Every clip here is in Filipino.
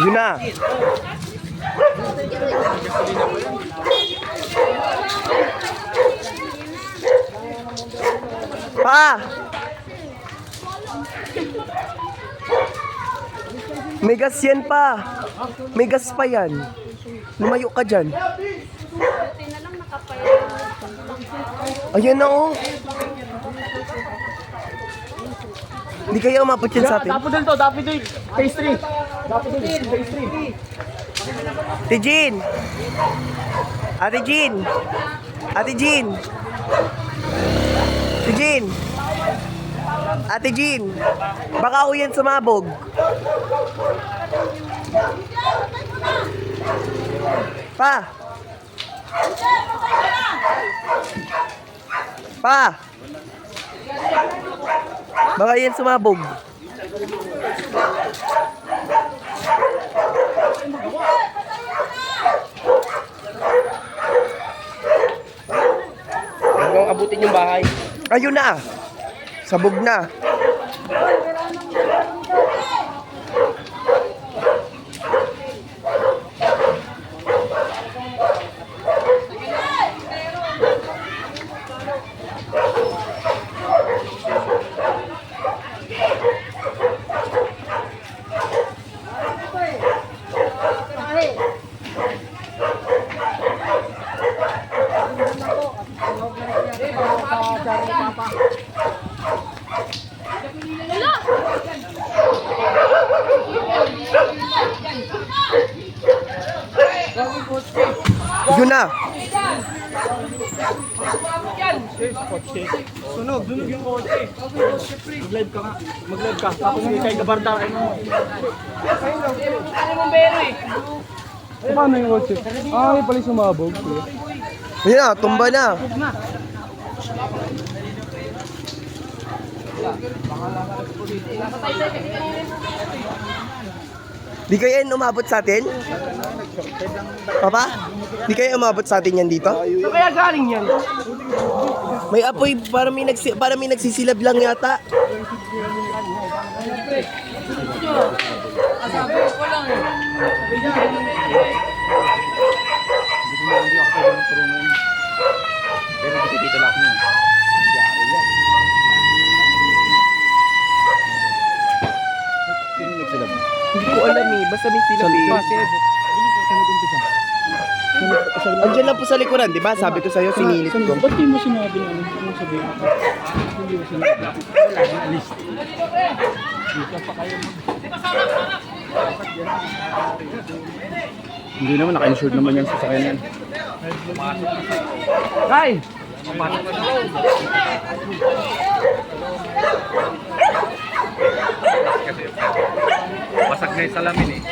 Yun na. Pa! May gas yan pa. May gas pa yan. Lumayo ka dyan. Ayan na oh. Hindi kaya umabot yan sa atin. Dapat dapat to. Phase 3. Dapat 3. Ate Jean! Ate Jean! Ate Jean! Ate Jean! Ate Jean! Baka ako yan sumabog. Pa! Pa! Baka yan sumabog. Hanggang yung bahay. Ayun na! Sabog na. Na. Sunog, sunog yung kotse. Mag-live ka nga. Mag-live ka. Tapos hindi kay Gabarda. Ano mong bero eh? Paano yung kotse? Ah, may pala sumabog. Yun na, tumba na. Di kaya yan umabot sa atin? Papa? Di kaya umabot sa atin yan dito? So kaya galing yan? May apoy, para may, nagsi, para may nagsisilab lang yata. Hindi ko alam eh, basta may silab eh. Andiyan lang po sa likuran, di ba? Sabi ko sa'yo, sinilip ko. Ba't di mo sinabi na ano? Anong sabihin ko? Hindi mo sinabi. Wala na, list. Dito pa kayo. Hindi naman, naka-insured naman yan sa sakyan yan. Tay! Wasak na yung salamin eh.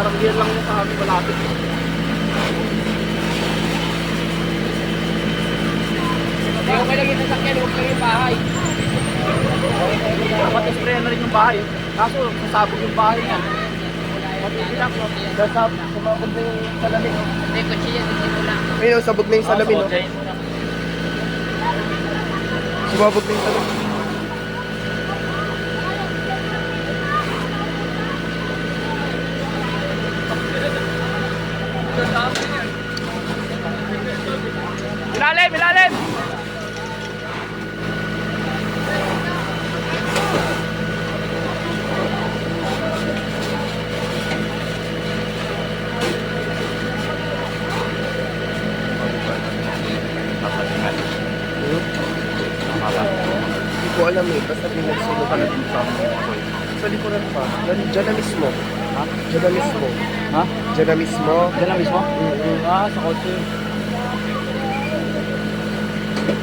Parang yan lang yung sa amin malapit. Hindi ko pala kita sakyan, huwag kayo yung bahay. Dapat spray na rin yung bahay. Kaso, sasabog yung bahay niya. Matitilak, no? Dahil sa sumabog na yung salamin. Hindi, kutsi yan, hindi mo lang. Ayun, oh, sabog na yung salamin, no? Sumabog na yung salamin. Ilalim, ilalim! Hindi ko alam eh, basta pinagsulog ka na dito sa Sa likuran pa. Diyan, na mismo. Ha? Diyan na mismo. Ha? Diyan na mismo. Diyan na mismo? Mm-mm. Ah, sa kotse.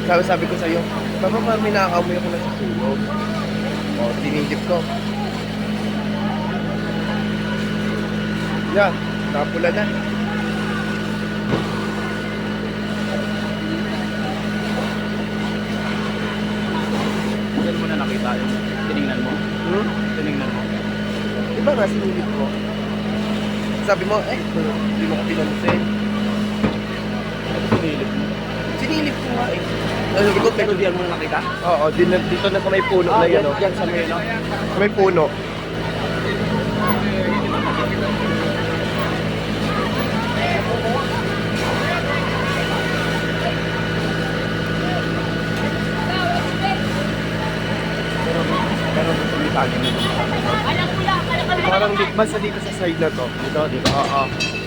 Sabi, sabi ko sa'yo, Papa, parang may nakakamoy ako na sa sulog. O, tinigip ko. Yan, napula na. Diyan mo na nakita yung tiningnan mo. Hmm? Tiningnan mo. Di ba nga sinilip ko? Sabi mo, eh, hindi mo ko pinansin. Sinilip mo. Sinilip ko nga eh. Sabi ko, diyan mo na nakita? Oo, din, dito na sa may puno na yan, oh. Diyan sa may, no? Sa may puno. Pero tumitagi mo. Parang di, basta dito sa side na to. Dito, dito. Oo.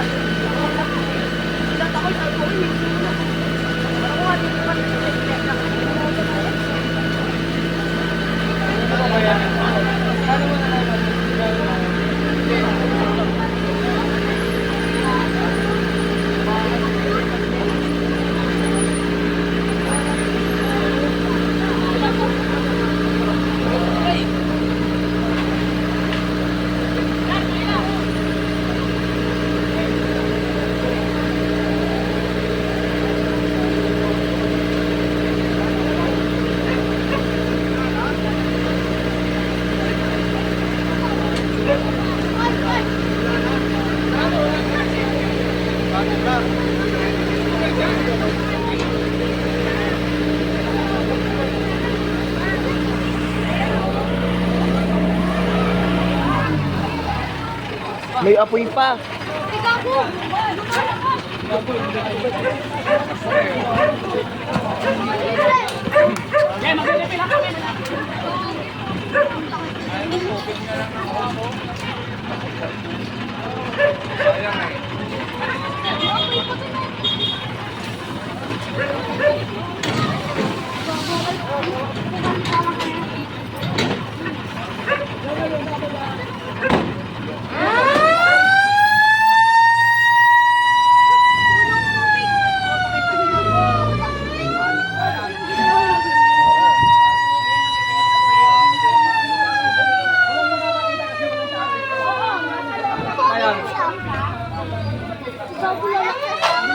Dapat ako sa ko, hindi ko na. Parang wala din naman sa May apoy pa.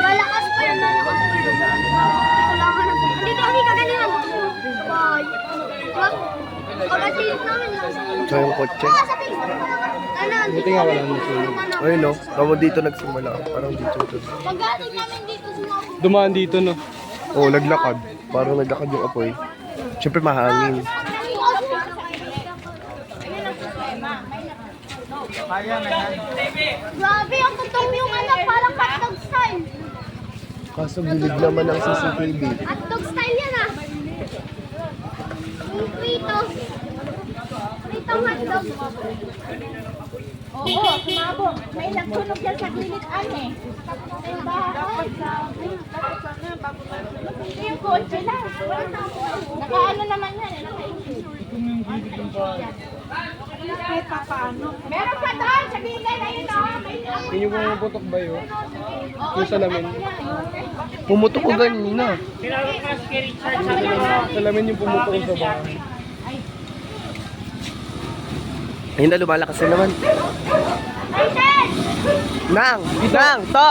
Lalakas pa yan, lalakas pa yan. Kailangan na. Dito kami kaganina. Bye. Wag. Pagkatilit namin lang. Ito yung kotse. Ah, sa Facebook. Ano, Buti nga wala nang sunog. Ayun no, kamo dito nagsimula. Parang dito ito. Pagdating namin dito sumabog. Dumaan dito, no? Oo, naglakad. Parang naglakad yung apoy. Siyempre mahangin. Grabe, ang tutong yung anak, parang hotdog style. Kaso gilid naman ang CCTV. Hotdog style yan ah. Yung Fritos. Hotdog. Oo, sumabog. May nagtunog yan sa gilid ane. Yung bahay. Yung kotse lang. Nakaano naman yan eh, naka-engine. Meron pa doon, sa bigay na yun oh. May Yun yung pumuputok ba yun? Yung salamin. Pumutok ko ganina. Salamin yung pumutok sa bahay. Ayun na, lumalakas na naman. Nang! Nang! To!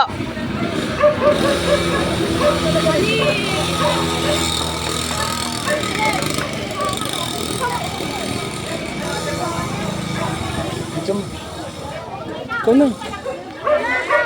Ikaw na.